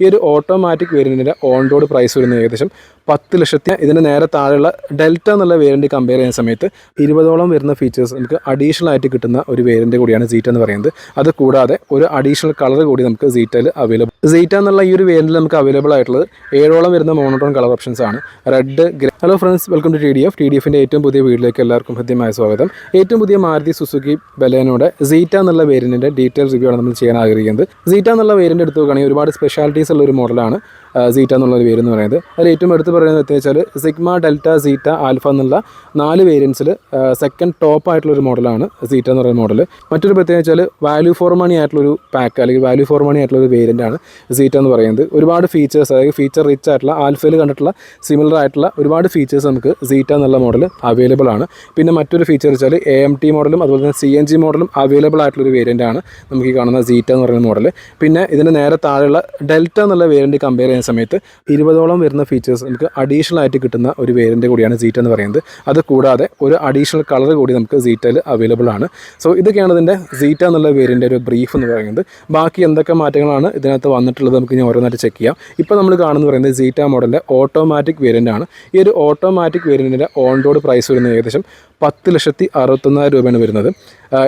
ഈ ഒരു ഓട്ടോമാറ്റിക് വേരിയന്റിന്റെ ഓൺ റോഡ് പ്രൈസ് വരുന്നത് ഏകദേശം പത്ത് ലക്ഷത്തി ഇതിന് നേരെ താഴെയുള്ള ഡെൽറ്റ എന്നുള്ള വേരിയന്റ് കമ്പയർ ചെയ്യുന്ന സമയത്ത് ഇരുപതോളം വരുന്ന ഫീച്ചേഴ്സ് നമുക്ക് അഡീഷണൽ ആയിട്ട് കിട്ടുന്ന ഒരു വേരിയന്റ് കൂടിയാണ് സീറ്റ എന്ന് പറയുന്നത്. അത് കൂടാതെ ഒരു അഡീഷണൽ കളർ കൂടി നമുക്ക് സീറ്റയിൽ അവൈലബിൾ സീറ്റ എന്നുള്ള ഈ ഒരു വേരിയന്റിൽ നമുക്ക് അവൈലബിൾ ആയിട്ടുള്ളത് ഏഴോളം വരുന്ന മോണോട്ടോൺ കളർ ഓപ്ഷൻസ് ആണ്. Red grey hello friends welcome to T D F T D എഫിന്റെ ഏറ്റവും പുതിയ വീഡിയോയിലേക്ക് എല്ലാവർക്കും ഹൃദ്യമായ സ്വാഗതം. ഏറ്റവും പുതിയ മാരുതി സുസുക്കി ബലേനോടെ സീറ്റ എന്നുള്ള വേരിയന്റിന്റെ ഡീറ്റെയിൽ റിവ്യൂ ആണ് നമ്മൾ ചെയ്യാൻ ആഗ്രഹിക്കുന്നത്. സീറ്റ എന്നുള്ള വേരിയന്റ് എടുത്ത് നോക്കുകയാണെങ്കിൽ ഒരുപാട് സ്പെഷ്യാലിറ്റീസ് ഉള്ള ഒരു മോഡലാണ് സീറ്റ എന്നുള്ള ഒരു പേര് എന്ന് പറയുന്നത്. അതിൽ ഏറ്റവും എടുത്ത് പറയുന്നത് വെച്ചാൽ സിഗ്മ ഡെൽറ്റ സീറ്റ ആൽഫ എന്നുള്ള നാല് വേരിയൻസിൽ സെക്കൻഡ് ടോപ്പ് ആയിട്ടുള്ള ഒരു മോഡലാണ് സീറ്റ എന്ന് പറയുന്ന മോഡൽ മറ്റൊരു പ്രത്യേകത വെച്ചാൽ വാല്യൂ ഫോർ മണി ആയിട്ടുള്ള ഒരു പാക്ക് അല്ലെങ്കിൽ വാല്യൂ ഫോർ മണി ആയിട്ടുള്ള ഒരു വേരിയന്റ് ആണ് സീറ്റ എന്ന് പറയുന്നത്. ഒരുപാട് ഫീച്ചേഴ്സ് അതായത് ഫീച്ചർ റിച്ച് ആയിട്ടുള്ള ആൽഫയിൽ കണ്ടിട്ടുള്ള സിമിലർ ആയിട്ടുള്ള ഒരുപാട് ഫീച്ചേഴ്സ് നമുക്ക് സീറ്റ എന്നുള്ള മോഡൽ അവൈലബിൾ ആണ്. പിന്നെ മറ്റൊരു ഫീച്ചർ വെച്ചാൽ എ എം ടി മോഡലും അതുപോലെ തന്നെ സി എൻ ജി മോഡലും അവൈലബിൾ ആയിട്ടുള്ള ഒരു വേരിയന്റ് ആണ് നമുക്ക് ഈ കാണുന്ന സീറ്റ എന്ന് പറയുന്ന മോഡൽ പിന്നെ ഇതിന് നേരെ താഴെയുള്ള ഡെൽറ്റ എന്നുള്ള വേരിയന്റ് കമ്പയർ ചെയ്യുന്ന സമയത്ത് ഇരുപതോളം വരുന്ന ഫീച്ചേഴ്സ് നമുക്ക് അഡീഷണൽ ആയിട്ട് കിട്ടുന്ന ഒരു വേരിയന്റ് കൂടിയാണ് സീറ്റ എന്ന് പറയുന്നത്. അത് കൂടാതെ ഒരു അഡീഷണൽ കളർ കൂടി നമുക്ക് സീറ്റയിൽ അവൈലബിൾ ആണ്. സോ ഇതൊക്കെയാണ് ഇതിന്റെ സീറ്റ എന്നുള്ള വേരിയന്റെ ഒരു ബ്രീഫ് എന്ന് പറയുന്നത്. ബാക്കി എന്തൊക്കെ മാറ്റങ്ങളാണ് ഇതിനകത്ത് വന്നിട്ടുള്ളത് നമുക്ക് ഇനി ഓരോന്നായിട്ട് ചെക്ക് ചെയ്യാം. ഇപ്പോൾ നമ്മൾ കാണുന്നത് പറയുന്നത് സീറ്റ മോഡലിന്റെ ഓട്ടോമാറ്റിക് വേരിയന്റ് ആണ്. ഈ ഒരു ഓട്ടോമാറ്റിക് വേരിയന്റിന്റെ ഓൺ റോഡ് പ്രൈസ് വരുന്നത് ഏകദേശം പത്ത് ലക്ഷത്തി അറുപത്തൊന്നായിരം രൂപയാണ് വരുന്നത്.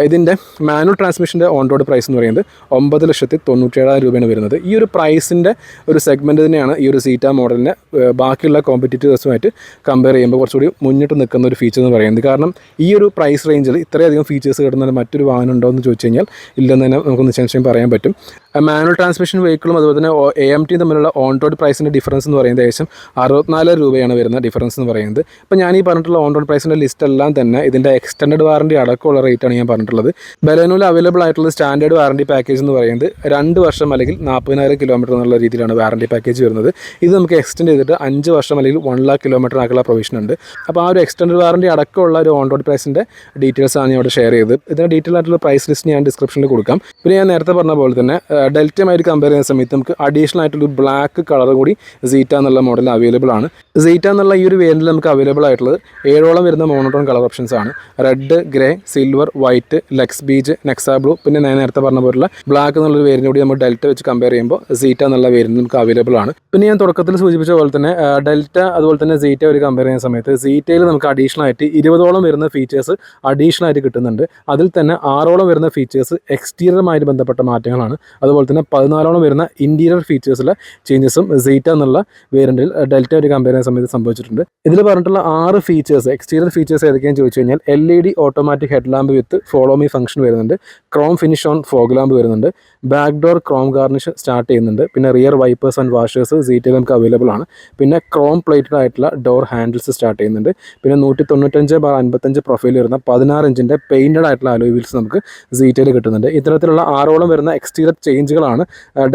ഇതിന്റെ മാനുവൽ ട്രാൻസ്മിഷന്റെ ഓൺ റോഡ് പ്രൈസ് എന്ന് പറയുന്നത് ഒമ്പത് ലക്ഷത്തി തൊണ്ണൂറ്റേഴായിരം രൂപയാണ് വരുന്നത്. ഈ ഒരു പ്രൈസിന്റെ ഒരു സെഗ്മെന്റ് തന്നെയാണ് ഈ ഒരു സീറ്റാ മോഡലിനെ ബാക്കിയുള്ള കോമ്പറ്റീറ്റേഴ്സുമായിട്ട് കമ്പയർ ചെയ്യുമ്പോൾ കുറച്ചുകൂടി മുന്നിട്ട് നിൽക്കുന്ന ഒരു ഫീച്ചർ എന്ന് പറയുന്നത്. കാരണം ഈ ഒരു പ്രൈസ് റേഞ്ചിൽ ഇത്രയധികം ഫീച്ചേഴ്സ് കിട്ടുന്ന മറ്റൊരു വാഹനം ഉണ്ടോ എന്ന് ചോദിച്ചു കഴിഞ്ഞാൽ ഇല്ലെന്ന് തന്നെ നമുക്ക് നിശ്ചയം പറയാൻ പറ്റും. മാനുവൽ ട്രാൻസ്മിഷൻ വെഹിക്കിളും അതുപോലെ തന്നെ എ എം ടി തമ്മിലുള്ള ഓൺ റോഡ് പ്രൈസിന്റെ ഡിഫറൻസ് എന്ന് പറയുന്നത് ഏകദേശം അറുപത്തിനാല് രൂപയാണ് വരുന്ന ഡിഫറൻസ് എന്ന് പറയുന്നത്. ഇപ്പോൾ ഞാൻ ഈ പറഞ്ഞിട്ടുള്ള ഓൺ റോഡ് പ്രൈസിന്റെ ലിസ്റ്റ് എല്ലാം തന്നെ ഇതിന്റെ എക്സ്റ്റൻഡ് വാറണ്ടി അടക്കമുള്ള റേറ്റാണ് ഞാൻ പറഞ്ഞിട്ടുള്ളത്. ബലേനോയിൽ അവൈലബിൾ ആയിട്ടുള്ള സ്റ്റാൻഡേർഡ് വാറണ്ടി പാക്കേജ് എന്ന് പറയുന്നത് രണ്ട് വർഷം അല്ലെങ്കിൽ നാൽപ്പതിനായിരം കിലോമീറ്റർ എന്നുള്ള രീതിയിലാണ് വാറണ്ടി പാക്കേജ് വരുന്നത്. ഇത് നമുക്ക് എക്സ്റ്റെൻഡ് ചെയ്തിട്ട് അഞ്ച് വർഷം അല്ലെങ്കിൽ വൺ ലാക്ക് കിലോമീറ്റർ ആക്കുള്ള പ്രൊവിഷൻ ഉണ്ട്. അപ്പോൾ ആ ഒരു എക്സ്റ്റൻഡ് വാറണ്ടി അടക്കമുള്ള ഒരു ഓൺ റോഡ് പ്രൈസിന്റെ ഡീറ്റെയിൽസ് ആണ് ഞാൻ ഇവിടെ ഷെയർ ചെയ്തത്. ഇതിന്റെ ഡീറ്റെയിൽ ആയിട്ടുള്ള പ്രൈസ് ലിസ്റ്റ് ഞാൻ ഡിസ്ക്രിപ്ഷനിൽ കൊടുക്കാം. പിന്നെ ഞാൻ നേരത്തെ പറഞ്ഞ പോലെ തന്നെ ഡെൽറ്റയുമായിട്ട് കമ്പയർ ചെയ്യുന്ന സമയത്ത് നമുക്ക് അഡീഷണൽ ആയിട്ടുള്ള ബ്ലാക്ക് കളർ കൂടി സീറ്റ എന്നുള്ള മോഡൽ അവൈലബിൾ ആണ്. സീറ്റ എന്നുള്ള ഈ ഒരു വേരിയന്റിൽ നമുക്ക് അവൈലബിൾ ആയിട്ടുള്ളത് ഏഴോളം വരുന്ന മോണോട്ടോൺ കളർ ഓപ്ഷൻസ് ആണ്. Red grey silver white lux beige Nexa blue പിന്നെ ഞാൻ നേരത്തെ പറഞ്ഞ പോലുള്ള ബ്ലാക്ക് എന്നുള്ളൊരു വേരിയന്റ് കൂടി നമ്മൾ ഡെൽറ്റ വെച്ച് കമ്പയർ ചെയ്യുമ്പോൾ സീറ്റ എന്നുള്ള വേരിയന്റ് നമുക്ക് അവൈലബിൾ ആണ്. പിന്നെ ഞാൻ തുടക്കത്തിൽ സൂചിപ്പിച്ച പോലെ തന്നെ ഡെൽറ്റ അതുപോലെ തന്നെ സീറ്റ ഒരു കമ്പയർ ചെയ്യുന്ന സമയത്ത് സീറ്റയിൽ നമുക്ക് അഡീഷണൽ ആയിട്ട് ഇരുപതോളം വരുന്ന ഫീച്ചേഴ്സ് അഡീഷണൽ ആയിട്ട് കിട്ടുന്നുണ്ട്. അതിൽ തന്നെ ആറോളം വരുന്ന ഫീച്ചേഴ്സ് എക്സ്റ്റീരിയറുമായിട്ട് ബന്ധപ്പെട്ട മാറ്റങ്ങളാണ്. അതുപോലെ തന്നെ പതിനാലോളം വരുന്ന ഇന്റീരിയർ ഫീച്ചേഴ്സിലെ ചേഞ്ചസും സീറ്റ എന്നുള്ള വേരിയന്റിൽ ഡെൽറ്റ ഒരു കമ്പയർ ചെയ്യുന്ന സമയത്ത് സംഭവിച്ചിട്ടുണ്ട്. ഇതിൽ പറഞ്ഞിട്ടുള്ള ആറ് ഫീച്ചേഴ്സ് എക്സ്റ്റീരിയർ ഫീച്ചേഴ്സ് ഏതൊക്കെയാണെന്ന് ചോദിച്ചു കഴിഞ്ഞാൽ L E D automatic head lamp with follow me function വരുന്നുണ്ട്. Chrome finish on fog lamp വരുന്നുണ്ട്. Back door chrome garnish start ചെയ്യുന്നുണ്ട്. പിന്നെ റിയർ വൈപ്പേഴ്സ് ആൻഡ് വാഷേഴ്സ് സീറ്റിൽ നമുക്ക് അവൈലബിൾ ആണ്. പിന്നെ ക്രോം പ്ലേറ്റഡ് ആയിട്ടുള്ള ഡോർ ഹാൻഡിൽസ് സ്റ്റാർട്ട് ചെയ്യുന്നുണ്ട്. പിന്നെ നൂറ്റി തൊണ്ണൂറ്റഞ്ച് ബാർ അൻപത്തഞ്ച് പ്രൊഫൈൽ വരുന്ന പതിനാറ് ഇഞ്ചിന്റെ പെയിന്റഡ് ആയിട്ടുള്ള അലോയ് വീൽസ് നമുക്ക് സീറ്റിൽ കിട്ടുന്നുണ്ട്. ഇത്തരത്തിലുള്ള ആറോളം വരുന്ന എക്സ്റ്റീരിയർ ചേഞ്ചുകളാണ്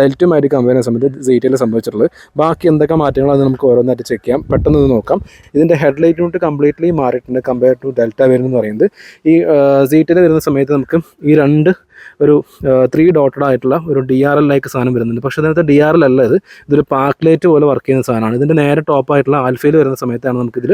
ഡെൽറ്റുമായിട്ട് കമ്പയർ കമ്പനിയെ സംബന്ധിച്ച് സീറ്റിൽ സംഭവിച്ചിട്ടുള്ളത്. ബാക്കി എന്തൊക്കെ മാറ്റങ്ങളാണ് നമുക്ക് ഓരോന്നായിട്ട് ചെക്ക് ചെയ്യാം. പെട്ടെന്ന് ഇത് നോക്കാം. ഇതിന്റെ ഹെഡ് കൊണ്ട് കംപ്ലീറ്റ്ലി മാറിയിട്ടുണ്ട് കമ്പയർ ടു ഡെൽറ്റ വരുന്നത് പറയുന്നത്. ഈ സീറ്റിൽ വരുന്ന സമയത്ത് നമുക്ക് ഈ രണ്ട് ഒരു ത്രീ ഡോട്ടഡ് ആയിട്ടുള്ള ഒരു ഡി ആർ എൽ ലൈക്ക് സാധനം വരുന്നുണ്ട്. പക്ഷേ അതിനകത്ത് ഡി ആർ എൽ അല്ല ഇത്. ഇതൊരു പാക്ലേറ്റ് പോലെ വർക്ക് ചെയ്യുന്ന സാധനമാണ്. ഇതിന്റെ നേരെ ടോപ്പ് ആയിട്ടുള്ള ആൽഫയിൽ വരുന്ന സമയത്താണ് നമുക്കിതിൽ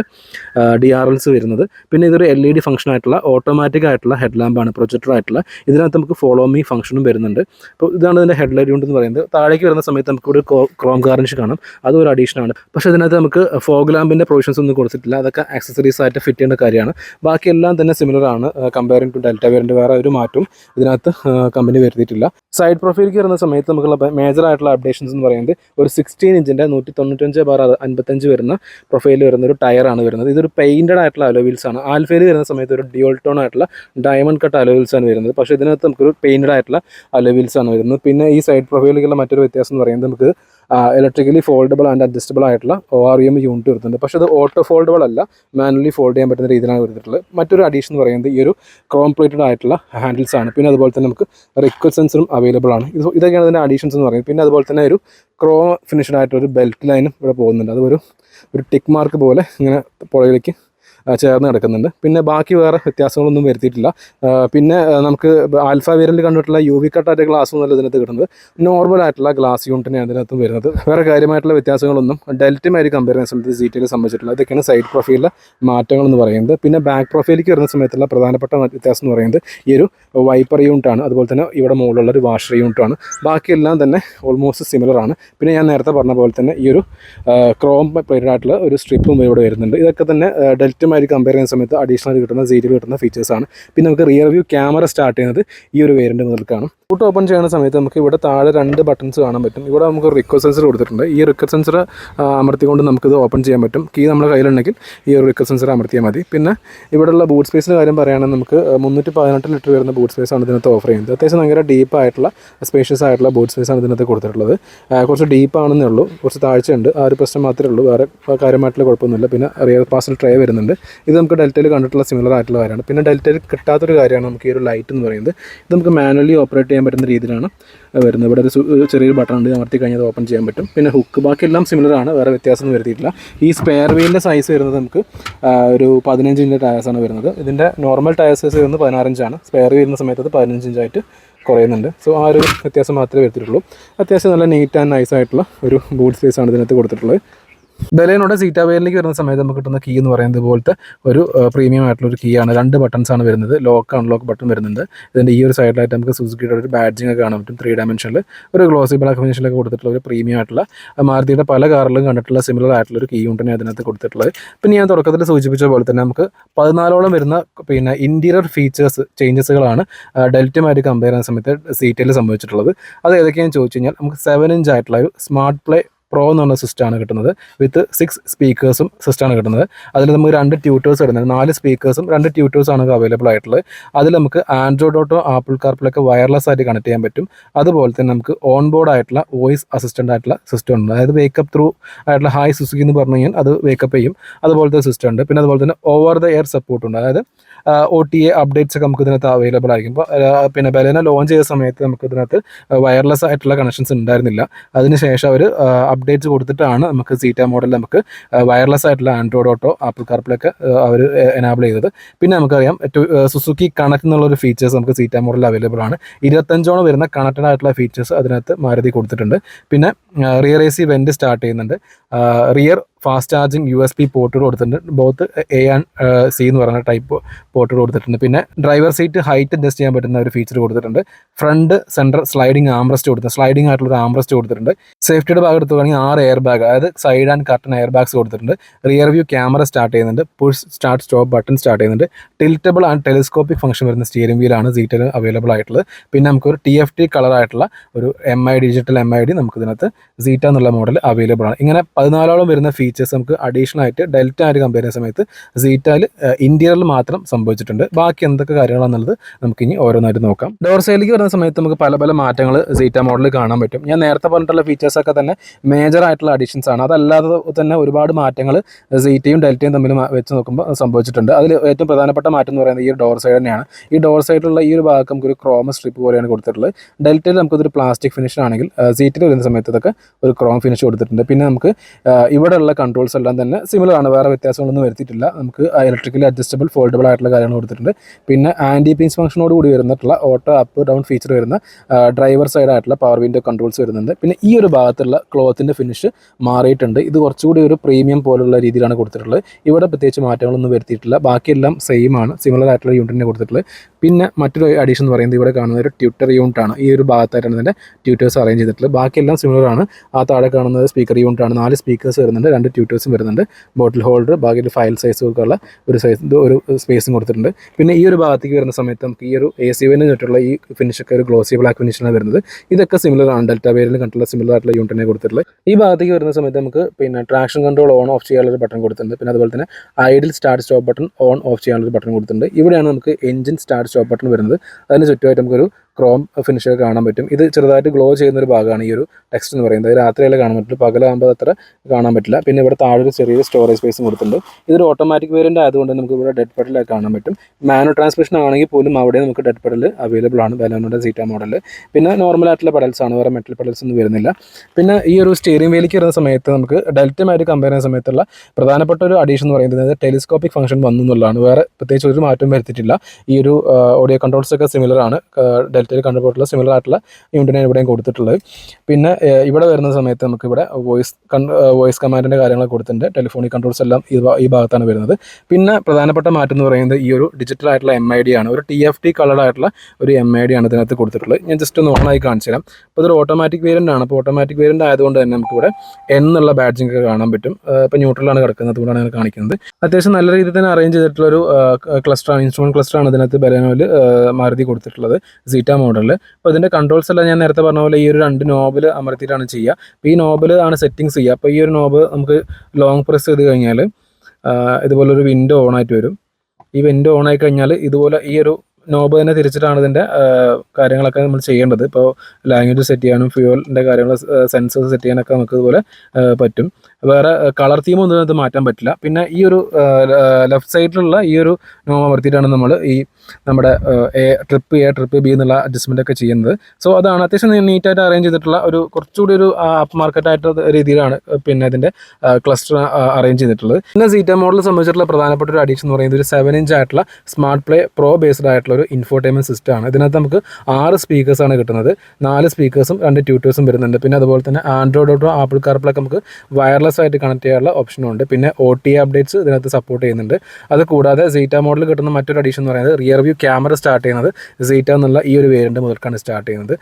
ഡി ആർ എൽസ് വരുന്നത്. പിന്നെ ഇതൊരു എൽ ഇ ഡി ഫംഗ്ഷൻ ആയിട്ടുള്ള ഓട്ടോമാറ്റിക് ആയിട്ടുള്ള ഹെഡ് ലാമ്പാണ് പ്രൊജക്ടർ ആയിട്ടുള്ള. ഇതിനകത്ത് നമുക്ക് ഫോളോ മീ ഫംഗ്ഷനും വരുന്നുണ്ട്. അപ്പോൾ ഇതാണ് ഇതിന്റെ ഹെഡ് ലൈറ്റ് യൂണിറ്റ് എന്ന് പറയുന്നത്. താഴേക്ക് വരുന്ന സമയത്ത് നമുക്ക് ഒരു ക്രോം ഗാർണിഷ് കാണാം. അതും ഒരു അഡീഷൻ ആണ്. പക്ഷേ ഇതിനകത്ത് നമുക്ക് ഫോഗ് ലാമ്പിന്റെ പ്രൊവിഷൻസ് ഒന്നും കൊടുത്തിട്ടില്ല. അതൊക്കെ ആക്സസറീസ് ആയിട്ട് ഫിറ്റ് ചെയ്യേണ്ട കാര്യമാണ്. ബാക്കി എല്ലാം തന്നെ സിമിലർ ആണ്. കമ്പയറിംഗ് ടു ഡെൽറ്റ വേരിയന്റ് വേറെ ഒരു മാറ്റവും ഇതിനകത്ത് കമ്പനി വരുത്തിയിട്ടില്ല. സൈഡ് പ്രൊഫൈലിൽ വരുന്ന സമയത്ത് നമുക്കുള്ള മേജർ ആയിട്ടുള്ള അപ്ഡേഷൻസ് എന്ന് പറയുന്നത് ഒരു സിക്സ്റ്റീൻ ഇഞ്ചിന്റെ നൂറ്റി തൊണ്ണൂറ്റഞ്ച് ബാർ അൻപത്തഞ്ച് വരുന്ന പ്രൊഫൈലിൽ വരുന്ന ഒരു ടയറാണ് വരുന്നത്. ഇതൊരു പെയിന്റഡ് ആയിട്ടുള്ള അലോവിൽസ് ആണ്. ആൽഫയിൽ വരുന്ന സമയത്ത് ഒരു ഡ്യുവൽ ടോൺ ആയിട്ടുള്ള ഡയമണ്ട് കട്ട് അലോവിൽസ് ആണ് വരുന്നത്. പക്ഷേ ഇതിനകത്ത് നമുക്കൊരു പെയിന്റഡ് ആയിട്ടുള്ള അലോവിൽസ് ആണ് വരുന്നത്. പിന്നെ ഈ സൈഡ് പ്രൊഫൈലിലേക്കുള്ള മറ്റൊരു വ്യത്യാസം എന്ന് പറയുന്നത് നമുക്ക് ഇലക്ട്രിക്കലി ഫോൾഡബിൾ ആൻഡ് അഡ്ജസ്റ്റബിൾ ആയിട്ടുള്ള ഒ ആർ എം യൂണിറ്റ് വരുന്നുണ്ട്. പക്ഷേ അത് ഓട്ടോ ഫോൾഡബിൾ അല്ല മാനുവലി ഫോൾഡ് ചെയ്യാൻ പറ്റുന്ന രീതിയിലാണ് വരുന്നിട്ടുള്ളത്. മറ്റൊരു അഡീഷൻ എന്ന് പറയുന്നത് ഈ ഒരു കോംപ്ലീറ്റഡ് ആയിട്ടുള്ള ഹാൻഡിൽസ് ആണ്. പിന്നെ അതുപോലെ തന്നെ നമുക്ക് റിക്വൽ സെൻസറും അവൈലബിൾ ആണ്. ഇത് ഇതൊക്കെയാണ് ഇതിന്റെ അഡീഷൻസ് എന്ന് പറയുന്നത്. പിന്നെ അതുപോലെ തന്നെ ഒരു ക്രോ ഫിനിഷ്ഡ് ആയിട്ടുള്ള ഒരു ബെൽറ്റ് ലൈനും ഇവിടെ പോകുന്നുണ്ട്. അത് ഒരു ഒരു ടിക്ക് മാർക്ക് പോലെ ഇങ്ങനെ പുറകിലേക്ക് ആ, ചേർന്ന് കിടക്കുന്നുണ്ട്. പിന്നെ ബാക്കി വേറെ വ്യത്യാസങ്ങളൊന്നും വരുത്തിയിട്ടില്ല. പിന്നെ നമുക്ക് ആൽഫ വേരിയന്റ് കണ്ടിട്ടുള്ള യു വി കട്ടായിട്ട് ഗ്ലാസ് ഒന്നുമല്ല ഇതിനകത്ത് കിട്ടുന്നത്. നോർമൽ ആയിട്ടുള്ള ഗ്ലാസ് യൂണിറ്റിനാണ് അതിനകത്തും വരുന്നത്. വേറെ കാര്യമായിട്ടുള്ള വ്യത്യാസങ്ങളൊന്നും ഡെൽറ്റുമായി കമ്പയർ ചെയ്യുന്ന സമയത്ത് സി ടിയിൽ സംബന്ധിച്ചിട്ടില്ല ഇതൊക്കെയാണ് സൈഡ് പ്രൊഫൈലിലെ മാറ്റങ്ങൾ എന്ന് പറയുന്നത്. പിന്നെ ബാക്ക് പ്രൊഫൈലിലേക്ക് വരുന്ന സമയത്തുള്ള പ്രധാനപ്പെട്ട വ്യത്യാസം എന്ന് പറയുന്നത് ഈ ഒരു വൈപ്പർ യൂണിറ്റാണ് അതുപോലെ തന്നെ ഇവിടെ മുകളിലുള്ള ഒരു വാഷർ യൂണിറ്റാണ് ബാക്കിയെല്ലാം തന്നെ ഓൾമോസ്റ്റ് സിമിലറാണ് പിന്നെ ഞാൻ നേരത്തെ പറഞ്ഞ പോലെ തന്നെ ഈ ഒരു ക്രോം പ്ലേറ്റഡ് ആയിട്ടുള്ള ഒരു സ്ട്രിപ്പും ഇവിടെ വരുന്നുണ്ട്. ഇതൊക്കെ തന്നെ ഡെൽറ്റുമായി കമ്പയർ ചെയ്യുന്ന സമയത്ത് അഡീഷണൽ കിട്ടുന്ന സീറ്റിൽ കിട്ടുന്ന ഫീച്ചേഴ്സാണ് പിന്നെ നമുക്ക് റിയർ വ്യൂ ക്യാമറ സ്റ്റാർട്ട് ചെയ്യുന്നത് ഈ ഒരു വേരിയന്റ് മുതൽക്കാണ് ഫോട്ടോ ഓപ്പൺ ചെയ്യുന്ന സമയത്ത് നമുക്ക് ഇവിടെ താഴെ രണ്ട് ബട്ടൺസ് കാണാൻ പറ്റും. ഇവിടെ നമുക്ക് റിക്കോ സെൻസർ കൊടുത്തിട്ടുണ്ട്. ഈ റിക്കോ സെൻസർ അമർത്തിക്കൊണ്ട് നമുക്കിത് ഓപ്പൺ ചെയ്യാൻ പറ്റും. കീ നമ്മുടെ കയ്യിലുണ്ടെങ്കിൽ ഈ ഒരു റിക്കോ സെൻസർ അമർത്തിയാൽ മതി. പിന്നെ ഇവിടെയുള്ള ബൂട്ട് സ്പേസിന്റെ കാര്യം പറയുകയാണെങ്കിൽ നമുക്ക് മുന്നൂറ്റി പതിനെട്ട് ലിറ്റർ വരുന്ന ബൂട്ട് സ്പേസ് ആണ് ഇതിനകത്ത് ഓഫർ ചെയ്യുന്നത്. അത്യാവശ്യം ഭയങ്കര ഡീപ്പ് ആയിട്ടുള്ള സ്പേഷ്യസ് ആയിട്ടുള്ള ബൂട്ട് സ്പേസ് ആണ് ഇതിനകത്ത് കൊടുത്തിട്ടുള്ളത്. കുറച്ച് ഡീപ്പ് ആണെന്നേ ഉള്ളൂ. കുറച്ച് താഴ്ചയുണ്ട്. ആ ഒരു പ്രശ്നം മാത്രമേ ഉള്ളൂ. വേറെ കാര്യമായിട്ടുള്ള കുഴപ്പമൊന്നുമില്ല. പിന്നെ റിയർ പാസിൽ ട്രേ വരുന്നുണ്ട്. ഇത് നമുക്ക് ഡെൽറ്റയിൽ കണ്ടിട്ടുള്ള സിമിലർ ആയിട്ടുള്ള കാര്യമാണ്. പിന്നെ ഡെൽറ്റയിൽ കിട്ടാത്തൊരു കാര്യമാണ് നമുക്ക് ഈ ഒരു ലൈറ്റ് എന്ന് പറയുന്നത്. ഇത് നമുക്ക് മാനുവലി ഓപ്പറേറ്റ് ചെയ്യാൻ പറ്റുന്ന രീതിയിലാണ് വരുന്നത്. ഇവിടെ ഒരു ചെറിയൊരു ബട്ടൺ ഉണ്ട് അമർത്തി കഴിഞ്ഞാൽ ഓപ്പൺ ചെയ്യാൻ പറ്റും. പിന്നെ ഹുക്ക് ബാക്കി എല്ലാം സിമിലർ ആണ് വേറെ വ്യത്യാസമൊന്നും വരുത്തിയിട്ടില്ല. ഈ സ്പെയർ വീലിന്റെ സൈസ് വരുന്നത് നമുക്ക് ഒരു പതിനഞ്ച് ഇഞ്ച് ടയേഴ്സാണ് വരുന്നത്. ഇതിന്റെ നോർമൽ ടയേഴ്സ് സൈസ് വരുന്നത് പതിനാറിഞ്ചാണ് സ്പെയർ വീലിന്റെ സമയത്ത് അത് പതിനഞ്ച് ഇഞ്ചായിട്ട് കുറയുന്നുണ്ട്. സോ ആ ഒരു വ്യത്യാസം മാത്രമേ വരുത്തിയിട്ടുള്ളൂ. അത്യാവശ്യം നല്ല നീറ്റ് ആൻഡ് നൈസ് ആയിട്ടുള്ള ഒരു ബൂട്ട് സ്പേസ് ആണ് ഇതിനകത്ത് കൊടുത്തിട്ടുള്ളത്. ബലേനോടെ സീറ്റാ വെയറിലേക്ക് വരുന്ന സമയത്ത് നമുക്ക് കിട്ടുന്ന കീ എന്ന് പറയുന്നത് പോലത്തെ ഒരു പ്രീമിയം ആയിട്ടുള്ള ഒരു കീ ആണ്. രണ്ട് ബട്ടൺസ് ആണ് വരുന്നത്. ലോക്ക് അൺലോക്ക് ബട്ടൺ വരുന്നുണ്ട്. ഇതിന്റെ ഈ ഒരു സൈഡിലായിട്ട് നമുക്ക് സുസുക്കിയുടെ ഒരു ബാഡ്ജിങ് ഒക്കെ കാണാൻ പറ്റും. ത്രീ ഡയമെൻഷനിൽ ഒരു ഗ്ലോസി ബ്ലാക്ക് ഫിനിഷിലൊക്കെ കൊടുത്തിട്ടുള്ള ഒരു പ്രീമിയം ആയിട്ടുള്ള മാരുതിയുടെ പല കാറിലും കണ്ടിട്ടുള്ള സിമിലർ ആയിട്ടുള്ള ഒരു കീ ഉണ്ടെന്ന് അതിനകത്ത് കൊടുത്തിട്ടുള്ളത്. പിന്നെ ഞാൻ തുടക്കത്തിൽ സൂചിപ്പിച്ച പോലെ തന്നെ നമുക്ക് പതിനാലോളം വരുന്ന പിന്നെ ഇന്റീരിയർ ഫീച്ചേഴ്സ് ചേഞ്ചസുകളാണ് ഡെൽറ്റുമായിട്ട് കമ്പയർ ചെയ്യുന്ന സമയത്ത് സീറ്റിൽ സംഭവിച്ചിട്ടുള്ളത്. അത് ഏതൊക്കെയാണെന്ന് ചോദിച്ചു കഴിഞ്ഞാൽ നമുക്ക് സെവൻ ഇഞ്ച് ആയിട്ടുള്ള ഒരു സ്മാർട്ട് പ്ലേ പ്രോ എന്ന് പറഞ്ഞ സിസ്റ്റമാണ് കിട്ടുന്നത്. വിത്ത് സിക്സ് സ്പീക്കേഴ്സും സിസ്റ്റമാണ് കിട്ടുന്നത്. അതിൽ നമുക്ക് രണ്ട് ട്യൂട്ടേഴ്സ് ഇടുന്നത് നാല് സ്പീക്കേഴ്സും രണ്ട് ട്യൂട്ടേഴ്സാണ് അവൈലബിൾ ആയിട്ടുള്ളത്. അതിൽ നമുക്ക് ആൻഡ്രോയിഡ് ഓട്ടോ ആപ്പിൾ കാർപ്പിലൊക്കെ വയർലെസ് ആയിട്ട് കണക്ട് ചെയ്യാൻ പറ്റും. അതുപോലെ തന്നെ നമുക്ക് ഓൺ ബോർഡ് ആയിട്ടുള്ള വോയിസ് അസിസ്റ്റന്റ് ആയിട്ടുള്ള സിസ്റ്റം ഉണ്ട്. അതായത് വേക്കപ്പ് ത്രൂ ആയിട്ടുള്ള ഹായ് സുസുക്കി എന്ന് പറഞ്ഞു കഴിഞ്ഞാൽ അത് വേക്കപ്പ് ചെയ്യും. അതുപോലത്തെ സിസ്റ്റം ഉണ്ട്. പിന്നെ അതുപോലെ തന്നെ ഓവർ ദ എയർ സപ്പോർട്ട് ഉണ്ട്. അതായത് ഒ ടി എ അപ്ഡേറ്റ്സ് ഒക്കെ നമുക്ക് ഇതിനകത്ത് അവൈലബിൾ ആയിരിക്കും. പിന്നെ ബലേന ലോഞ്ച് ചെയ്ത സമയത്ത് നമുക്ക് ഇതിനകത്ത് വയർലെസ് ആയിട്ടുള്ള കണക്ഷൻസ് ഉണ്ടായിരുന്നില്ല. അതിനുശേഷം അവർ അപ്ഡേറ്റ്സ് കൊടുത്തിട്ടാണ് നമുക്ക് സീറ്റ മോഡൽ നമുക്ക് വയർലെസ് ആയിട്ടുള്ള ആൻഡ്രോയിഡ് ഓട്ടോ ആപ്പിൾ കാർപ്പിലൊക്കെ അവർ എനാബിൾ ചെയ്തത്. പിന്നെ നമുക്കറിയാം സുസുക്കി കണക്ട് എന്നുള്ള ഒരു ഫീച്ചേഴ്സ് നമുക്ക് സീറ്റ മോഡലിൽ അവൈലബിൾ ആണ്. ഇരുപത്തഞ്ചോളം വരുന്ന കണക്റ്റഡ് ആയിട്ടുള്ള ഫീച്ചേഴ്സ് അതിനകത്ത് മാരുതി കൊടുത്തിട്ടുണ്ട്. പിന്നെ rear A C vent start ചെയ്യുന്നുണ്ട്. Rear fast charging U S B പോർട്ടുകൾ കൊടുത്തിട്ടുണ്ട്. ബോത്ത് എ ആൻഡ് സി എന്ന് പറയുന്ന ടൈപ്പ് പോർട്ടുകൾ കൊടുത്തിട്ടുണ്ട്. പിന്നെ ഡ്രൈവർ സീറ്റ് ഹൈറ്റ് അഡ്ജസ്റ്റ് ചെയ്യാൻ പറ്റുന്ന ഒരു ഫീച്ചർ കൊടുത്തിട്ടുണ്ട്. ഫ്രണ്ട് സെന്റർ സ്ലൈഡിങ് ആംബ്രസ്റ്റ് കൊടുത്തിട്ടുണ്ട്. സ്ലൈഡിംഗ് ആയിട്ടുള്ള ഒരു ആംബ്രസ്റ്റ് കൊടുത്തിട്ടുണ്ട്. സേഫ്റ്റിയുടെ ഭാഗം എടുത്തുകയാണെങ്കിൽ ആറ് എയർ ബാഗ് അതായത് side and curtain air bags കൊടുത്തിട്ടുണ്ട്. റിയർ വ്യൂ ക്യാമറ സ്റ്റാർട്ട് ചെയ്യുന്നുണ്ട്. Push start stop button start ചെയ്യുന്നുണ്ട്. ടിൽറ്റബിൾ ആൻഡ് ടെലിസ്കോപ്പിക് ഫംഗ്ഷൻ വരുന്ന സ്റ്റിയറിംഗ് വീലാണ് സീറ്റിൽ അവൈലബിൾ ആയിട്ടുള്ളത്. പിന്നെ നമുക്കൊരു ടി എഫ് ടി കളർ ആയിട്ടുള്ള ഒരു M I digital M I D നമുക്ക് ഇതിനകത്ത് സീറ്റ എന്നുള്ള മോഡൽ അവൈലബിൾ ആണ്. ഇങ്ങനെ പതിനാലോളം വരുന്ന ഫീച്ചേഴ്സ് നമുക്ക് അഡീഷണൽ ആയിട്ട് ഡെൽറ്റ ആയിട്ട് കമ്പയർ ചെയ്യുന്ന സമയത്ത് സീറ്റാൽ ഇന്റീരിയറിൽ മാത്രം സംഭവിച്ചിട്ടുണ്ട്. ബാക്കി എന്തൊക്കെ കാര്യങ്ങളാണെന്നുള്ളത് നമുക്ക് ഇനി ഓരോന്നായിട്ട് നോക്കാം. ഡോർ സൈഡിലേക്ക് വരുന്ന സമയത്ത് നമുക്ക് പല പല മാറ്റങ്ങൾ സീറ്റ മോഡലിൽ കാണാൻ പറ്റും. ഞാൻ നേരത്തെ പറഞ്ഞിട്ടുള്ള ഫീച്ചേഴ്സ് ഒക്കെ തന്നെ മേജർ ആയിട്ടുള്ള അഡീഷൻസ് ആണ്. അതല്ലാതെ തന്നെ ഒരുപാട് മാറ്റങ്ങൾ സീറ്റയും ഡെൽറ്റയും തമ്മിൽ വെച്ച് നോക്കുമ്പോൾ സംഭവിച്ചിട്ടുണ്ട്. അതിൽ ഏറ്റവും പ്രധാനപ്പെട്ട മാറ്റം എന്ന് പറയുന്നത് ഈ ഡോർ സൈഡ് തന്നെയാണ്. ഈ ഡോർ സൈഡിലുള്ള ഈ ഒരു ഭാഗം ഒരു ക്രോമ സ്ട്രിപ്പ് പോലെയാണ് കൊടുത്തിട്ടുള്ളത്. ഡെൽറ്റയിൽ നമുക്കൊരു പ്ലാസ്റ്റിക് ഫിനിഷ് ആണെങ്കിൽ സീറ്റിൽ വരുന്ന സമയത്ത് ഇതൊക്കെ ഒരു ക്രോം ഫിനിഷ് കൊടുത്തിട്ടുണ്ട്. പിന്നെ നമുക്ക് ഇവിടെയുള്ള കൺട്രോൾസ് എല്ലാം തന്നെ സിമിലർ ആണ്. വേറെ വ്യത്യാസങ്ങളൊന്നും വരുത്തിയിട്ടില്ല. നമുക്ക് ഇലക്ട്രിക്കലി അഡ്ജസ്റ്റബിൾ ഫോൾഡബിൾ ആയിട്ടുള്ള കാര്യങ്ങൾ കൊടുത്തിട്ടുണ്ട്. പിന്നെ ആന്റി പിൻസ് ഫംഗ്ഷനോട് കൂടി വരുന്നിട്ടുള്ള ഓട്ടോ അപ്പ് ഡൗൺ ഫീച്ചർ വരുന്ന ഡ്രൈവർ സൈഡ് ആയിട്ടുള്ള പവർ വിൻഡോ കൺട്രോൾസ് വരുന്നുണ്ട്. പിന്നെ ഈ ഒരു ഭാഗത്തുള്ള ക്ലോത്തിന്റെ ഫിനിഷ് മാറിയിട്ടുണ്ട്. ഇത് കുറച്ചുകൂടി ഒരു പ്രീമിയം പോലുള്ള രീതിയിലാണ് കൊടുത്തിട്ടുള്ളത്. ഇവിടെ പ്രത്യേകിച്ച് മാറ്റങ്ങളൊന്നും വരുത്തിയിട്ടില്ല. ബാക്കിയെല്ലാം സെയിം ആണ്. സിമിലർ ആയിട്ടുള്ള യൂണിറ്റിനെ കൊടുത്തിട്ടുള്ളത്. പിന്നെ മറ്റൊരു അഡീഷൻ എന്ന് പറയുന്നത് ഇവിടെ കാണുന്ന ഒരു ട്യൂട്ടർ യൂണിറ്റ് ആണ്. ഈ ഒരു ഭാഗത്തായിട്ടാണ് ഇതിന്റെ ട്യൂട്ടേഴ്സ് അറേഞ്ച് ചെയ്തിട്ടുള്ളത്. ബാക്കിയെല്ലാം സിമിലർ ആണ്. ആ താഴെ കാണുന്നത് സ്പീക്കർ യൂണിറ്റ് ആണ്. നാല് സ്പീക്കേഴ്സ് വരുന്നുണ്ട്. രണ്ട് ട്യൂട്ടേഴ്സും വരുന്നുണ്ട്. ബോട്ടിൽ ഹോൾഡർ ബാക്കി ഫയൽ സൈസ് ഒക്കെ ഉള്ള ഒരു സൈസ് ഒരു സ്പേസും കൊടുത്തിട്ടുണ്ട്. പിന്നെ ഈ ഒരു ഭാഗത്തേക്ക് വരുന്ന സമയത്ത് നമുക്ക് ഈ ഒരു എ സി വിന് ചുറ്റുള്ള ഈ ഫിനിഷൊക്കെ ഒരു ഗ്ലോസി ബ്ലാക്ക് ഫിനിഷാണ് വരുന്നത്. ഇതൊക്കെ സിമിലർ ആണ്. ഡെൽറ്റ വേരിൽ കണ്ടുള്ള സിമിലർ ആയിട്ടുള്ള യൂണിറ്റിനെ കൊടുത്തിട്ടുള്ളത്. ഈ ഭാഗത്തേക്ക് വരുന്ന സമയത്ത് നമുക്ക് പിന്നെ ട്രാക്ഷൻ കൺട്രോൾ ഓൺ ഓഫ് ചെയ്യാനുള്ള ഒരു ബട്ടൺ കൊടുത്തിട്ടുണ്ട്. പിന്നെ അതുപോലെ തന്നെ idle start stop button on off ചെയ്യാനുള്ള ഒരു ബട്ടൺ കൊടുത്തിട്ടുണ്ട്. ഇവിടെയാണ് നമുക്ക് എഞ്ചിൻ സ്റ്റാർട്ട് സ്റ്റോപ്പ് ബട്ടൺ വരുന്നത്. അതിന് ചുറ്റുമായിട്ട് നമുക്കൊരു ക്രോം ഫിനിഷ് കാണാൻ പറ്റും. ഇത് ചെറുതായിട്ട് ഗ്ലോ ചെയ്യുന്ന ഒരു ഭാഗമാണ് ഈ ഒരു ടെക്സ്റ്റ് എന്ന് പറയുന്നത്. രാത്രിയല്ലേ കാണാൻ പറ്റുള്ളൂ പകലാകുമ്പോൾ അത്ര കാണാൻ പറ്റില്ല. പിന്നെ ഇവിടെ താഴെ ഒരു ചെറിയൊരു സ്റ്റോറേജ് സ്പേസും കൊടുത്തിട്ടുണ്ട്. ഇതൊരു ഓട്ടോമാറ്റിക് വേരിയന്റ് ആയതുകൊണ്ട് നമുക്ക് ഇവിടെ ഡെഡ് പെഡലൊക്കെ കാണാൻ പറ്റും. മാനുവൽ ട്രാൻസ്മിഷൻ ആണെങ്കിൽ പോലും അവിടെ നമുക്ക് ഡെഡ് പെഡൽ അവൈലബിൾ ആണ്. ബലോനോടെ സീറ്റ മോഡൽ പിന്നെ നോർമൽ ആയിട്ടുള്ള പെഡൽസ് ആണ്. വേറെ മെറ്റൽ പെഡൽസ് ഒന്നും വരുന്നില്ല. പിന്നെ ഈ ഒരു സ്റ്റിയറിംഗ് വേലിക്ക് വരുന്ന സമയത്ത് നമുക്ക് ഡെൽറ്റുമായിട്ട് കമ്പയർ ചെയ്യുന്ന സമയത്തുള്ള പ്രധാനപ്പെട്ട ഒരു അഡീഷൻ എന്ന് പറയുന്നത് ടെലിസ്കോപ്പിക് ഫംഗ്ഷൻ വന്നു എന്നുള്ളതാണ്. വേറെ പ്രത്യേകിച്ച് ഒരു മാറ്റം വരുത്തിയിട്ടില്ല. ഈ ഒരു ഓഡിയോ കൺട്രോൾസ് ഒക്കെ സിമിലർ ആണ്. ഡെൽറ്റയിൽ കണ്ടുപോയിട്ടുള്ള സിമിലർ ആയിട്ടുള്ള യൂണിറ്റിനെ ഇവിടെയും കൊടുത്തിട്ടുള്ളത്. പിന്നെ ഇവിടെ വരുന്ന സമയത്ത് നമുക്ക് ഇവിടെ വോയിസ് വോയിസ് കമാൻഡിന്റെ കാര്യങ്ങളൊക്കെ കൊടുത്തിട്ടുണ്ട്. ടെലിഫോണിക് കൺട്രോൾസ് എല്ലാം ഈ ഭാഗത്താണ് വരുന്നത്. പിന്നെ പ്രധാനപ്പെട്ട മാറ്റം എന്ന് പറയുന്നത് ഈ ഒരു ഡിജിറ്റൽ ആയിട്ടുള്ള എം ഐ ഡി ആണ്. ഒരു ടി എഫ് ടി കളർഡ് ആയിട്ടുള്ള ഒരു എം ഐ ഡി ആണ് ഇതിനകത്ത് കൊടുത്തിട്ടുള്ളത്. ഞാൻ ജസ്റ്റ് ഒന്ന് ഓണായി കാണിച്ചു തരാം. അപ്പോൾ ഇതൊരു ഓട്ടോമാറ്റിക് വേരിയന്റ് ആണ്. അപ്പോൾ ഓട്ടോമാറ്റിക് വേരിയന്റ് ആയതുകൊണ്ട് തന്നെ നമുക്കിവിടെ എന്നുള്ള ബാഡ്ജിങ് ഒക്കെ കാണാൻ പറ്റും. ഇപ്പോൾ ന്യൂട്രലാണ് കിടക്കുന്നത്. അതുകൊണ്ടാണ് ഞാൻ കാണിക്കുന്നത്. അത്യാവശ്യം നല്ല രീതിയിൽ തന്നെ അറേഞ്ച് ചെയ്തിട്ടുള്ള ഒരു ക്ലസ്റ്റർ ഇൻസ്ട്രുമെന്റ് ക്ലസ്റ്റർ ആണ് ഇതിനകത്ത് ബലനോയിൽ മാരുതി കൊടുത്തിട്ടുള്ളത്. സീറ്റ മോഡലിൽ അപ്പോൾ ഇതിന്റെ കൺട്രോൾസ് എല്ലാം ഞാൻ നേരത്തെ പറഞ്ഞ പോലെ ഈ ഒരു രണ്ട് നോബിൽ അമർത്തിയിട്ടാണ് ചെയ്യുക. അപ്പോൾ ഈ നോബിൽ ആണ് സെറ്റിങ്സ് ചെയ്യുക. അപ്പോൾ ഈ ഒരു നോബ് നമുക്ക് ലോങ് പ്രസ് ചെയ്ത് കഴിഞ്ഞാൽ ഇതുപോലൊരു വിൻഡോ ഓൺ ആയിട്ട് വരും. ഈ വിൻഡോ ഓൺ ആയി കഴിഞ്ഞാൽ ഇതുപോലെ ഈ ഒരു നോബ് തന്നെ തിരിച്ചിട്ടാണ് ഇതിന്റെ കാര്യങ്ങളൊക്കെ നമ്മൾ ചെയ്യേണ്ടത്. ഇപ്പോൾ ലാംഗ്വേജ് സെറ്റ് ചെയ്യാനും ഫ്യൂവലിന്റെ കാര്യങ്ങൾ സെൻസേഴ്സ് സെറ്റ് ചെയ്യാനൊക്കെ നമുക്ക് ഇതുപോലെ പറ്റും. വേറെ കളർ തീമൊന്നും ഇതിനകത്ത് മാറ്റാൻ പറ്റില്ല. പിന്നെ ഈ ഒരു ലെഫ്റ്റ് സൈഡിലുള്ള ഈ ഒരു നോമ വർത്തിയിട്ടാണ് നമ്മൾ ഈ നമ്മുടെ A trip A trip B എന്നുള്ള അഡ്ജസ്റ്റ്മെന്റ് ഒക്കെ ചെയ്യുന്നത്. സോ അതാണ് അത്യാവശ്യം നീറ്റായിട്ട് അറേഞ്ച് ചെയ്തിട്ടുള്ള ഒരു കുറച്ചുകൂടി ഒരു അപ്പ് മാർക്കറ്റ് ആയിട്ടുള്ള രീതിയിലാണ് പിന്നെ ഇതിന്റെ ക്ലസ്റ്റർ അറേഞ്ച് ചെയ്തിട്ടുള്ളത്. പിന്നെ സീറ്റ മോഡൽ സംബന്ധിച്ചിട്ടുള്ള പ്രധാനപ്പെട്ട ഒരു അഡീഷൻ എന്ന് പറയുന്നത് ഒരു സെവൻ ഇഞ്ച് ആയിട്ടുള്ള സ്മാർട്ട് പ്ലേ പ്രോ ബേസ്ഡ് ആയിട്ടുള്ള ഒരു ഇൻഫോർടൈൻമെന്റ് സിസ്റ്റം ആണ്. ഇതിനകത്ത് നമുക്ക് ആറ് സ്പീക്കേഴ്സാണ് കിട്ടുന്നത്. നാല് സ്പീക്കേഴ്സും രണ്ട് ട്യൂട്ടേഴ്സും വരുന്നുണ്ട്. പിന്നെ അതുപോലെ തന്നെ ആൻഡ്രോയിഡ് ഓട്ടോ ആപ്പിൾ കാർപ്പിളൊക്കെ നമുക്ക് വയർലെസ് ആയിട്ട് കണക്ട് ചെയ്യാനുള്ള ഓപ്ഷനും ഉണ്ട്. പിന്നെ ഒ ടി അപ്ഡേറ്റ്സ് ഇതിനകത്ത് സപ്പോർട്ട് ചെയ്യുന്നുണ്ട്. അത് കൂടാതെ സീറ്റ മോഡൽ കിട്ടുന്ന മറ്റൊരു അഡീഷൻ എന്ന് പറയുന്നത് റിയർ വ്യൂ ക്യാമറ സ്റ്റാർട്ട് ചെയ്യുന്നത്. സീറ്റ എന്നുള്ള ഈ ഒരു വേരിയന്റ് മുതൽക്കാണ് സ്റ്റാർട്ട് ചെയ്യുന്നത്.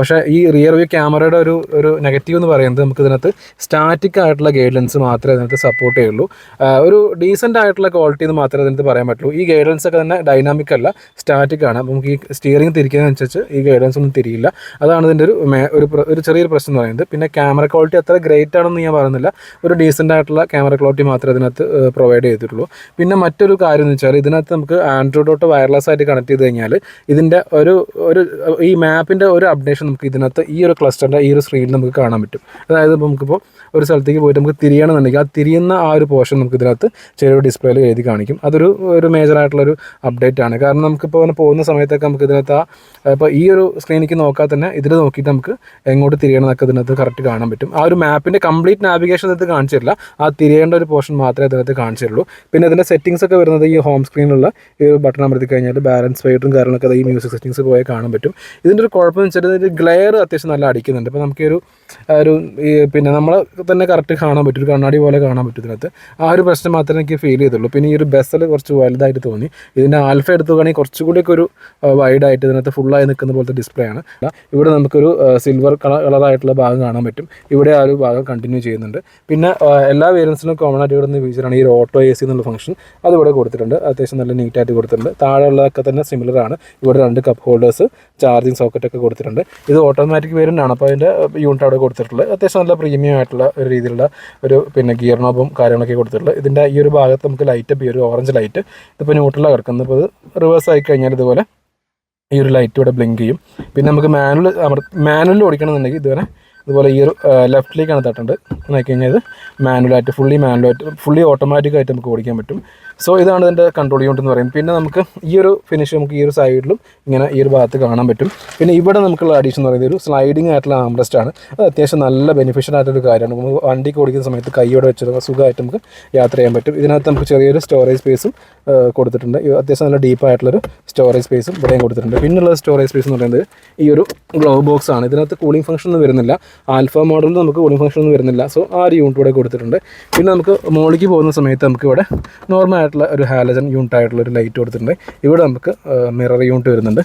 പക്ഷേ ഈ റിയർ വ്യൂ ക്യാമറയുടെ ഒരു ഒരു നെഗറ്റീവ് എന്ന് പറയുന്നത് നമുക്ക് ഇതിനകത്ത് സ്റ്റാറ്റിക് ആയിട്ടുള്ള ഗൈഡ് ഗൈഡൻസ് മാത്രമേ ഇതിനകത്ത് സപ്പോർട്ട് ചെയ്യുള്ളൂ. ഒരു ഡീസന്റ് ആയിട്ടുള്ള ക്വാളിറ്റി എന്ന് മാത്രമേ ഇതിനകത്ത് പറയാൻ പറ്റുള്ളൂ. ഈ ഗൈഡ് ഗൈഡൻസ് ഒക്കെ തന്നെ ഡൈനാമിക് അല്ല സ്റ്റാറ്റിക് ആണ്. നമുക്ക് ഈ സ്റ്റിയറിംഗ് തിരിക്കുന്നതനുസരിച്ച് ഈ ഗൈഡ് ഗൈഡൻസ് ഒന്നും തിരിയില്ല. അതാണ് ഇതിന്റെ ഒരു ഒരു ചെറിയൊരു പ്രശ്നം എന്ന് പറയുന്നത്. പിന്നെ ക്യാമറ ക്വാളിറ്റി അത്ര ഗ്രേറ്റ് ആണെന്ന് ഞാൻ പറയുന്നില്ല. ഒരു ഡീസന്റ് ആയിട്ടുള്ള ക്യാമറ ക്വാളിറ്റി മാത്രമേ ഇതിനകത്ത് പ്രൊവൈഡ് ചെയ്തിട്ടുള്ളൂ. പിന്നെ മറ്റൊരു കാര്യം എന്ന് വെച്ചാൽ ഇതിനകത്ത് നമുക്ക് ആൻഡ്രോയിഡ് തൊട്ട് വയർലെസ് ആയിട്ട് കണക്ട് ചെയ്ത് കഴിഞ്ഞാൽ ഇതിന്റെ ഒരു ഒരു ഈ മാപ്പിന്റെ ഒരു അപ്ഡേഷൻ നമുക്ക് ഇതിനകത്ത് ഈ ഒരു ക്ലസ്റ്ററിന്റെ ഈ ഒരു സ്ക്രീനിൽ നമുക്ക് കാണാൻ പറ്റും. അതായത് ഇപ്പോൾ നമുക്കിപ്പോൾ ഒരു സ്ഥലത്തേക്ക് പോയിട്ട് നമുക്ക് തിരിയണമെന്നുണ്ടെങ്കിൽ ആ തിരിയുന്ന ആ ഒരു പോർഷൻ നമുക്ക് ഇതിനകത്ത് ചെറിയൊരു ഡിസ്പ്ലേയിൽ എഴുതി കാണിക്കും. അതൊരു ഒരു മേജർ ആയിട്ടുള്ളൊരു അപ്ഡേറ്റ് ആണ്. കാരണം നമുക്കിപ്പോൾ അങ്ങനെ പോകുന്ന സമയത്തൊക്കെ നമുക്ക് ഇതിനകത്ത് ആ ഇപ്പോൾ ഈ ഒരു സ്ക്രീനിലേക്ക് നോക്കാൻ തന്നെ ഇതിൽ നോക്കിയിട്ട് നമുക്ക് എങ്ങോട്ട് തിരിയണമെന്നൊക്കെ ഇതിനകത്ത് കറക്റ്റ് കാണാൻ പറ്റും. ആ ഒരു മാപ്പിന്റെ കംപ്ലീറ്റ് നാവിഗേഷൻ ഇതിനകത്ത് കാണിച്ചിട്ടില്ല. ആ തിരിയേണ്ട ഒരു പോർഷൻ മാത്രമേ അതിനകത്ത് കാണിച്ചിട്ടുള്ളൂ. പിന്നെ അതിന്റെ സെറ്റിങ്സ് ഒക്കെ വരുന്നത് ഈ ഹോം സ്ക്രീനിലുള്ള ഈ ഒരു ബട്ടൺ അമർത്തി കഴിഞ്ഞാൽ ബാലൻസ് വൈറ്റും കാര്യങ്ങളൊക്കെ ഈ മ്യൂസിക് സെറ്റിങ്സ് പോയി കാണാൻ പറ്റും. ഇതിന്റെ ഒരു കുഴപ്പമെന്ന് വെച്ചാൽ ഇതിന്റെ ഗ്ലെയർ അത്യാവശ്യം നല്ല അടിക്കുന്നുണ്ട്. അപ്പോൾ നമുക്കൊരു ഒരു പിന്നെ നമ്മൾ തന്നെ കറക്റ്റ് കാണാൻ പറ്റും. ഒരു കണ്ണാടി പോലെ കാണാൻ പറ്റും ഇതിനകത്ത്. ആ ഒരു പ്രശ്നം മാത്രമേ എനിക്ക് ഫീൽ ചെയ്തുള്ളൂ. പിന്നെ ഈ ഒരു ബസ്സിൽ കുറച്ച് വലുതായിട്ട് തോന്നി. ഇതിന്റെ ആൽഫ എടുത്തു കുറച്ചുകൂടി കുറച്ചുകൂടിയൊക്കെ ഒരു വൈഡായിട്ട് ഇതിനകത്ത് ഫുള്ളായി നിൽക്കുന്ന പോലത്തെ ഡിസ്പ്ലേ ആണ്. ഇവിടെ നമുക്കൊരു സിൽവർ കളർ കളറായിട്ടുള്ള ഭാഗം കാണാൻ പറ്റും. ഇവിടെ ആ ഒരു ഭാഗം കണ്ടിന്യൂ ചെയ്യുന്നുണ്ട്. പിന്നെ എല്ലാ വേരിയൻസിനും കോമൺ ആയിട്ട് കിടന്ന ഫീച്ചറാണ് ഈ ഒരു ഓട്ടോ എ സി എന്നുള്ള ഫംഗ്ഷൻ അത് ഇവിടെ കൊടുത്തിട്ടുണ്ട്. അത്യാവശ്യം നല്ല നീറ്റായിട്ട് കൊടുത്തിട്ടുണ്ട്. താഴെയുള്ളതൊക്കെ തന്നെ സിമിലർ ആണ്. ഇവിടെ രണ്ട് കപ്പ് ഹോൾഡേഴ്സ് ചാർജിങ് സോക്കറ്റ് ഒക്കെ കൊടുത്തിട്ടുണ്ട്. ഇത് ഓട്ടോമാറ്റിക് വേരിയന്റ് ആണ്. അപ്പോൾ അതിന്റെ യൂണിറ്റ് അവിടെ കൊടുത്തിട്ടുള്ളത്. അത്യാവശ്യം നല്ല പ്രീമിയം ആയിട്ടുള്ള ഒരു രീതിയിലുള്ള ഒരു പിന്നെ ഗിയർ നോബും കാര്യങ്ങളൊക്കെ കൊടുത്തിട്ടുള്ളത്. ഇതിന്റെ ഈ ഒരു ഭാഗത്ത് നമുക്ക് ലൈറ്റ് ഈ ഒരു ഓറഞ്ച് ലൈറ്റ് ഇതിപ്പോൾ ന്യൂട്രലാണ് കിടക്കുന്നത്. ഇപ്പോൾ ഇത് റിവേഴ്സ് ആയി കഴിഞ്ഞാൽ ഇതുപോലെ ഈ ഒരു ലൈറ്റ് ഇവിടെ ബ്ലിങ്ക് ചെയ്യും. പിന്നെ നമുക്ക് മാനുവൽ മാനുവലിൽ ഓടിക്കണമെന്നുണ്ടെങ്കിൽ ഇതുവരെ ഇതുപോലെ ഈ ഒരു ലെഫ്റ്റിലേക്കാണ് തട്ടേണ്ടത്. നോക്കി കഴിഞ്ഞാൽ ഇത് മാനുവലായിട്ട് ഫുള്ളി മാനുവലായിട്ട് ഫുള്ളി ഓട്ടോമാറ്റിക്കായിട്ട് നമുക്ക് ഓടിക്കാൻ പറ്റും. സോ ഇതാണ് ഇതിന്റെ കൺട്രോൾ യൂണിറ്റ് എന്ന് പറയും. പിന്നെ നമുക്ക് ഈ ഒരു ഫിനിഷ് നമുക്ക് ഈ ഒരു സൈഡിലും ഇങ്ങനെ ഈ ഒരു ഭാഗത്ത് കാണാൻ പറ്റും. പിന്നെ ഇവിടെ നമുക്കുള്ള അഡീഷൻ എന്ന് പറയുന്നത് ഒരു സ്ലൈഡിങ് ആയിട്ടുള്ള ആംബ്രസ്റ്റ് ആണ്. അത് അത്യാവശ്യം നല്ല ബെനിഫിഷ്യൽ ആയിട്ടൊരു കാര്യമാണ്. നമുക്ക് വണ്ടിക്ക് ഓടിക്കുന്ന സമയത്ത് കൈയോടെ വെച്ച് സുഖമായിട്ട് നമുക്ക് യാത്ര ചെയ്യാൻ പറ്റും. ഇതിനകത്ത് നമുക്ക് ചെറിയൊരു സ്റ്റോറേജ് സ്പേസും കൊടുത്തിട്ടുണ്ട്. അത്യാവശ്യം നല്ല ഡീപ്പ് ആയിട്ടുള്ളൊരു സ്റ്റോറേജ് സ്പേസും ഇവിടെയും കൊടുത്തിട്ടുണ്ട്. പിന്നെയുള്ള സ്റ്റോറേജ് സ്പേസ് എന്ന് പറയുന്നത് ഈ ഒരു ഗ്ലോ ബോക്സ് ആണ്. ഇതിനകത്ത് കൂളിംഗ് ഫംഗ്ഷൻ ഒന്നും വരുന്നില്ല. ആൽഫ മോഡലിൽ നമുക്ക് കൂളിംഗ് ഫംഗ്ഷൻ ഒന്നും വരുന്നില്ല. സോ ആ ഒരു യൂണിറ്റ് ഇവിടെ കൊടുത്തിട്ടുണ്ട്. പിന്നെ നമുക്ക് മോളിലേക്ക് പോകുന്ന സമയത്ത് നമുക്ക് ഇവിടെ നോർമൽ ആയിട്ടുള്ള ഒരു ഹാലജൻ യൂണിറ്റ് ആയിട്ടുള്ള ഒരു ലൈറ്റ് കൊടുത്തിട്ടുണ്ട്. ഇവിടെ നമുക്ക് മിറർ യൂണിറ്റ് വരുന്നുണ്ട്.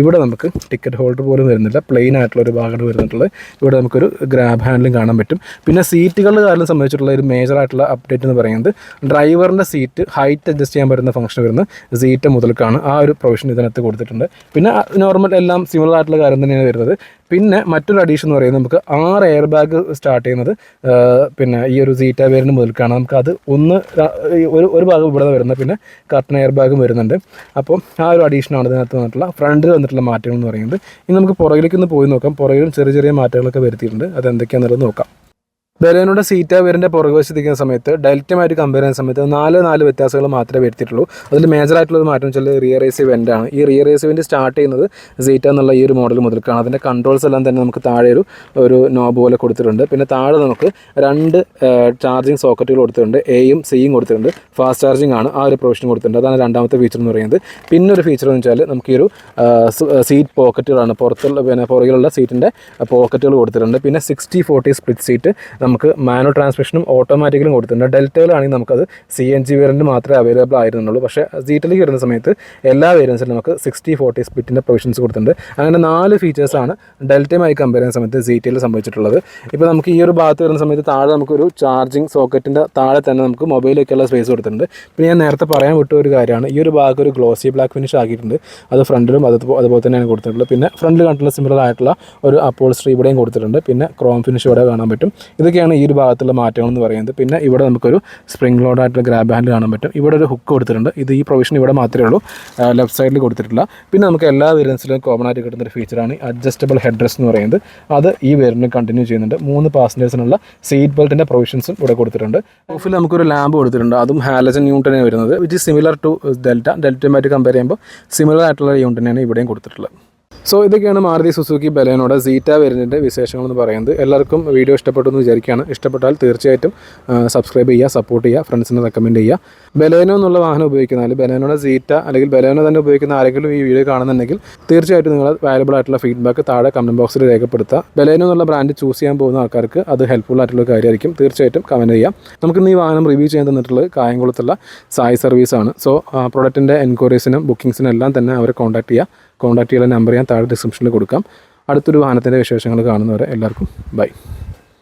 ഇവിടെ നമുക്ക് ടിക്കറ്റ് ഹോൾഡർ പോലും വരുന്നില്ല. പ്ലെയിൻ ആയിട്ടുള്ള ഒരു ഭാഗമാണ് വരുന്നിട്ടുള്ളത്. ഇവിടെ നമുക്കൊരു ഗ്രാബ് ഹാൻഡിലും കാണാൻ പറ്റും. പിന്നെ സീറ്റുകളുടെ കാര്യം സംബന്ധിച്ചിട്ടുള്ള ഒരു മേജർ ആയിട്ടുള്ള അപ്ഡേറ്റ് എന്ന് പറയുന്നത് ഡ്രൈവറിന്റെ സീറ്റ് ഹൈറ്റ് അഡ്ജസ്റ്റ് ചെയ്യാൻ പറ്റുന്ന ഫംഗ്ഷൻ വരുന്നത് സീറ്റ് മുതൽക്കാണ്. ആ ഒരു പ്രൊവിഷൻ ഇതിനകത്ത് കൊടുത്തിട്ടുണ്ട്. പിന്നെ നോർമൽ എല്ലാം സിമിലർ ആയിട്ടുള്ള കാര്യം തന്നെയാണ് വരുന്നത്. പിന്നെ മറ്റൊരു അഡീഷൻ എന്ന് പറയുന്നത് നമുക്ക് ആറ് എയർ ബാഗ് സ്റ്റാർട്ട് ചെയ്യുന്നത് പിന്നെ ഈ ഒരു സീറ്റ വേരിന് മുതൽക്കാണ്. അത് ഒന്ന് ഒരു ഒരു ഭാഗം ഇവിടെ വരുന്നത് പിന്നെ കർട്ടൺ എയർ ബാഗും വരുന്നുണ്ട്. അപ്പോൾ ആ ഒരു അഡീഷനാണ് ഇതിനകത്ത് വന്നിട്ടുള്ള ഫ്രണ്ടിൽ വന്നിട്ടുള്ള മാറ്റങ്ങൾ എന്ന് പറയുന്നത്. ഇനി നമുക്ക് പുറകിലേക്ക് ഒന്ന് പോയി നോക്കാം. പുറകിലും ചെറിയ ചെറിയ മാറ്റങ്ങളൊക്കെ വരുത്തിയിട്ടുണ്ട്. അത് എന്തൊക്കെയാണെന്നുള്ളത് നോക്കാം. ബലേനോയുടെ സീറ്റ വേരിന്റെ പുറകുവശത്തിരിക്കുന്ന സമയത്ത് ഡെൽറ്റയുമായിട്ട് കമ്പയർ ചെയ്യുന്ന സമയത്ത് നാല് നാല് വ്യത്യാസങ്ങൾ മാത്രമേ വരുത്തിയിട്ടുള്ളൂ. അതിൽ മേജറായിട്ടുള്ള മാറ്റം വെച്ചാൽ റിയർ ഏസി ആണ്. ഈ റിയർ ഏസി ഇവന്റ് സ്റ്റാർട്ട് ചെയ്യുന്നത് സീറ്റ എന്നുള്ള ഈ ഒരു മോഡൽ മുതൽക്കാണ്. അതിന്റെ കൺട്രോൾസ് എല്ലാം തന്നെ നമുക്ക് താഴെ ഒരു ഒരു നോബ് പോലെ കൊടുത്തിട്ടുണ്ട്. പിന്നെ താഴെ നമുക്ക് രണ്ട് ചാർജിങ് സോക്കറ്റുകൾ കൊടുത്തിട്ടുണ്ട്. എയും സിയും കൊടുത്തിട്ടുണ്ട്. ഫാസ്റ്റ് ചാർജിങ് ആണ്. ആ ഒരു പ്രൊവിഷൻ കൊടുത്തിട്ടുണ്ട്. അതാണ് രണ്ടാമത്തെ ഫീച്ചർ എന്ന് പറയുന്നത്. പിന്നെ ഒരു ഫീച്ചർ എന്ന് വെച്ചാൽ നമുക്ക് ഈ ഒരു സീറ്റ് പോക്കറ്റുകളാണ് പുറത്തുള്ള പിന്നെ പുറകിലുള്ള സീറ്റിന്റെ പോക്കറ്റുകൾ കൊടുത്തിട്ടുണ്ട്. പിന്നെ സിക്സ്റ്റി ഫോർട്ടി സ്പ്ലിറ്റ് സീറ്റ് നമുക്ക് മാനുവൽ ട്രാൻസ്മിഷനും ഓട്ടോമാറ്റിക്കലും കൊടുത്തിട്ടുണ്ട്. ഡെൽറ്റയിലാണെങ്കിൽ നമുക്കത് സി എൻ ജി വേരിയന്റ് മാത്രമേ അവൈലബിൾ ആയിരുന്നുള്ളൂ. പക്ഷേ സീറ്റിലേക്ക് വരുന്ന സമയത്ത് എല്ലാ വേരിയൻസിലും നമുക്ക് സിക്സ്റ്റി ഫോർട്ടി സ്പിറ്റിന്റെ പ്രൊവിഷൻസ് കൊടുത്തിട്ടുണ്ട്. അങ്ങനെ നാല് ഫീച്ചേഴ്സാണ് ഡെൽറ്റയുമായി കമ്പയർ ചെയ്യുന്ന സമയത്ത് സീറ്റിൽ സംഭവിച്ചിട്ടുള്ളത്. ഇപ്പോൾ നമുക്ക് ഈ ഒരു ഭാഗത്ത് വരുന്ന സമയത്ത് താഴെ നമുക്കൊരു ചാർജിങ് സോക്കറ്റിന്റെ താഴെ തന്നെ നമുക്ക് മൊബൈലൊക്കെയുള്ള സ്പേസ് കൊടുത്തിട്ടുണ്ട്. പിന്നെ ഞാൻ നേരത്തെ പറയാൻ വിട്ട ഒരു കാര്യമാണ്. ഈ ഒരു ഭാഗം ഒരു ഗ്ലോസി ബ്ലാക്ക് ഫിനിഷ് ആക്കിയിട്ടുണ്ട്. അത് ഫ്രണ്ടിലും അത് അതുപോലെ തന്നെയാണ് കൊടുത്തിട്ടുള്ളത്. പിന്നെ ഫ്രണ്ടിൽ കണ്ടിട്ടുള്ള സിമിലർ ആയിട്ടുള്ള ഒരു അപ്പോൾ സ്ട്രീ ഇവിടെയും കൊടുത്തിട്ടുണ്ട്. പിന്നെ ക്രോം ഫിനിഷ് ഇവിടെ കാണാൻ പറ്റും. ഇതൊക്കെയാണ് ഈ ഒരു ഭാഗത്തുള്ള മാറ്റങ്ങൾ എന്ന് പറയുന്നത്. പിന്നെ ഇവിടെ നമുക്കൊരു സ്പ്രിംഗ് ലോഡ് ആയിട്ടുള്ള ഗ്രാബ് ഹാൻഡ് കാണാൻ പറ്റും. ഇവിടെ ഒരു ഹുക്ക് കൊടുത്തിട്ടുണ്ട്. ഇത് ഈ പ്രൊവിഷൻ ഇവിടെ മാത്രമേ ഉള്ളൂ. ലെഫ്റ്റ് സൈഡിൽ കൊടുത്തിട്ടില്ല. പിന്നെ നമുക്ക് എല്ലാ വേരിയൻസിലും കോമൺ ആയിട്ട് കിട്ടുന്ന ഒരു ഫീച്ചറാണ് അഡ്ജസ്റ്റബിൾ ഹെഡ് റെസ്റ്റ് എന്ന് പറയുന്നത്. അത് ഈ വേരിന് കണ്ടിന്യൂ ചെയ്യുന്നുണ്ട്. മൂന്ന് പാസഞ്ചേഴ്സിനുള്ള സീറ്റ് ബെൽറ്റിന്റെ പ്രൊവിഷൻസും ഇവിടെ കൊടുത്തിട്ടുണ്ട്. ഓഫിൽ നമുക്കൊരു ലാമ്പ് കൊടുത്തിട്ടുണ്ട്. അതും ഹാലജൻ യൂണിറ്റിനെ വരുന്നത് വിച്ച് സിമിലർ ടു ഡെൽറ്റ ഡെൽറ്റയുമായിട്ട് കമ്പയർ ചെയ്യുമ്പോൾ സിമിലർ ആയിട്ടുള്ള യൂണിറ്റിനെയാണ് ഇവിടെയും കൊടുത്തിട്ടുള്ളത്. സോ ഇതൊക്കെയാണ് മാരുതി സുസുക്കി ബലേനോടെ സീറ്റ വേരിയന്റിന്റെ വിശേഷങ്ങൾ എന്ന് പറയുന്നത്. എല്ലാവർക്കും വീഡിയോ ഇഷ്ടപ്പെട്ടു എന്ന് വിചാരിക്കുകയാണ്. ഇഷ്ടപ്പെട്ടാൽ തീർച്ചയായിട്ടും സബ്സ്ക്രൈബ് ചെയ്യുക സപ്പോർട്ട് ചെയ്യുക ഫ്രണ്ട്സിന് റെക്കമെൻഡ് ചെയ്യുക. ബലേനോ എന്നുള്ള വാഹനം ഉപയോഗിക്കുന്നതിൽ ബലേനോടെ സീറ്റ അല്ലെങ്കിൽ ബലേനോ തന്നെ ഉപയോഗിക്കുന്ന ആരെങ്കിലും ഈ വീഡിയോ കാണുന്നുണ്ടെങ്കിൽ തീർച്ചയായിട്ടും നിങ്ങൾ വാലുബിൾ ആയിട്ടുള്ള ഫീഡ്ബാക്ക് താഴെ കമന്റ് ബോക്സിൽ രേഖപ്പെടുത്തുക. ബലേനോ എന്നുള്ള ബ്രാൻഡ് ചൂസ് ചെയ്യാൻ പോകുന്ന ആൾക്കാർക്ക് അത് ഹെൽപ്ഫുൾ ആയിട്ടുള്ള കാര്യമായിരിക്കും. തീർച്ചയായിട്ടും കമന്റ് ചെയ്യാം നമുക്കിന്ന് ഈ വാഹനം റിവ്യൂ ചെയ്യാൻ തന്നിട്ടുള്ളത് കായംകുളത്തുള്ള സായി സർവീസാണ് സോ പ്രോഡക്റ്റിന്റെ എൻക്വയറീസിനും ബുക്കിംഗ്സിനും എല്ലാം തന്നെ അവരെ കോൺടാക്ട് ചെയ്യുക. കോൺടാക്ട് ചെയ്യാനുള്ള നമ്പർ ഞാൻ താഴെ ഡിസ്ക്രിപ്ഷനിൽ കൊടുക്കാം. അടുത്തൊരു വാഹനത്തിന്റെ വിശേഷങ്ങൾ കാണുന്നവരെ എല്ലാവർക്കും ബൈ